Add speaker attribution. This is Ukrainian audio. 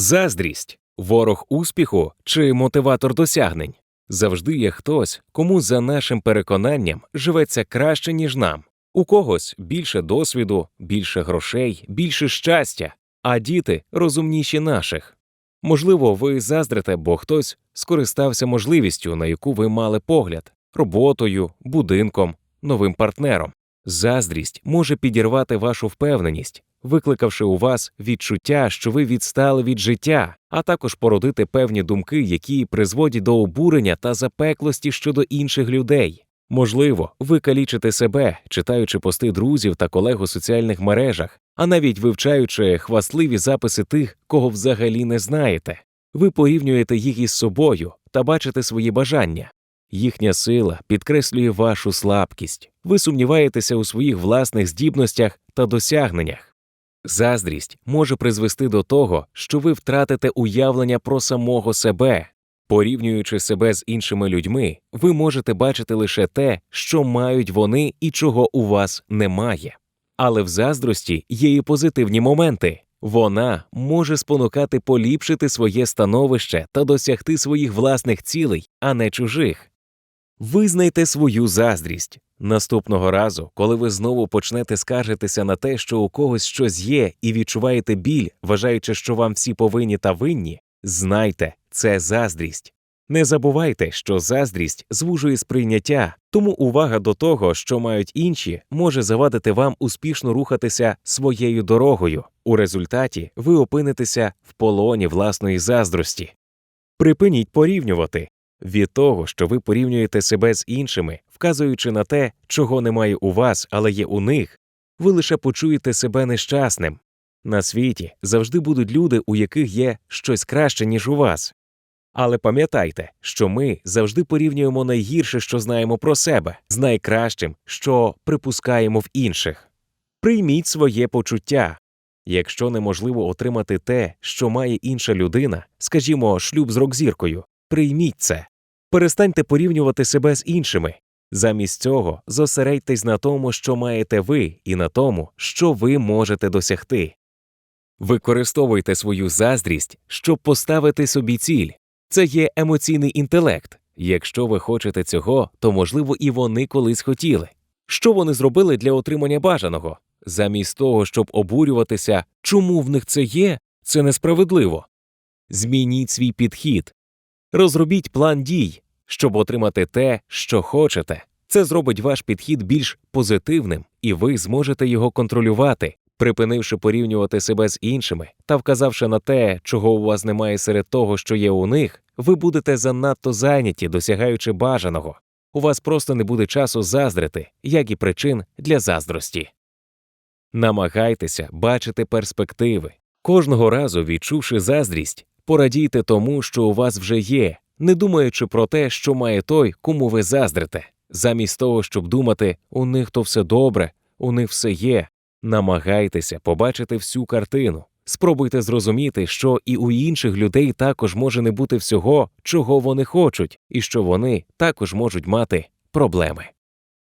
Speaker 1: Заздрість ворог успіху чи мотиватор досягнень. Завжди є хтось, кому за нашим переконанням живеться краще, ніж нам. У когось більше досвіду, більше грошей, більше щастя, а діти розумніші наших. Можливо, ви заздрите, бо хтось скористався можливістю, на яку ви мали погляд, роботою, будинком, новим партнером. Заздрість може підірвати вашу впевненість, викликавши у вас відчуття, що ви відстали від життя, а також породити певні думки, які призводять до обурення та запеклості щодо інших людей. Можливо, ви калічите себе, читаючи пости друзів та колег у соціальних мережах, а навіть вивчаючи хвастливі записи тих, кого взагалі не знаєте. Ви порівнюєте їх із собою та бачите свої бажання. Їхня сила підкреслює вашу слабкість. Ви сумніваєтеся у своїх власних здібностях та досягненнях. Заздрість може призвести до того, що ви втратите уявлення про самого себе. Порівнюючи себе з іншими людьми, ви можете бачити лише те, що мають вони і чого у вас немає. Але в заздрості є і позитивні моменти. Вона може спонукати поліпшити своє становище та досягти своїх власних цілей, а не чужих. Визнайте свою заздрість. Наступного разу, коли ви знову почнете скаржитися на те, що у когось щось є, і відчуваєте біль, вважаючи, що вам всі повинні та винні, знайте, це заздрість. Не забувайте, що заздрість звужує сприйняття, тому увага до того, що мають інші, може завадити вам успішно рухатися своєю дорогою. У результаті ви опинитеся в полоні власної заздрості. Припиніть порівнювати. Від того, що ви порівнюєте себе з іншими, вказуючи на те, чого немає у вас, але є у них, ви лише почуєте себе нещасним. На світі завжди будуть люди, у яких є щось краще, ніж у вас. Але пам'ятайте, що ми завжди порівнюємо найгірше, що знаємо про себе, з найкращим, що припускаємо в інших. Прийміть своє почуття. Якщо неможливо отримати те, що має інша людина, скажімо, шлюб з рок-зіркою, прийміть це. Перестаньте порівнювати себе з іншими. Замість цього зосередьтесь на тому, що маєте ви, і на тому, що ви можете досягти. Використовуйте свою заздрість, щоб поставити собі ціль. Це є емоційний інтелект. Якщо ви хочете цього, то можливо і вони колись хотіли. Що вони зробили для отримання бажаного? Замість того, щоб обурюватися, чому в них це є, це несправедливо. Змініть свій підхід, розробіть план дій, щоб отримати те, що хочете. Це зробить ваш підхід більш позитивним, і ви зможете його контролювати, припинивши порівнювати себе з іншими та вказавши на те, чого у вас немає серед того, що є у них, ви будете занадто зайняті, досягаючи бажаного. У вас просто не буде часу заздрити, як і причин для заздрості. Намагайтеся бачити перспективи. Кожного разу, відчувши заздрість, порадійте тому, що у вас вже є, не думаючи про те, що має той, кому ви заздрите. Замість того, щоб думати, у них то все добре, у них все є. Намагайтеся побачити всю картину. Спробуйте зрозуміти, що і у інших людей також може не бути всього, чого вони хочуть, і що вони також можуть мати проблеми.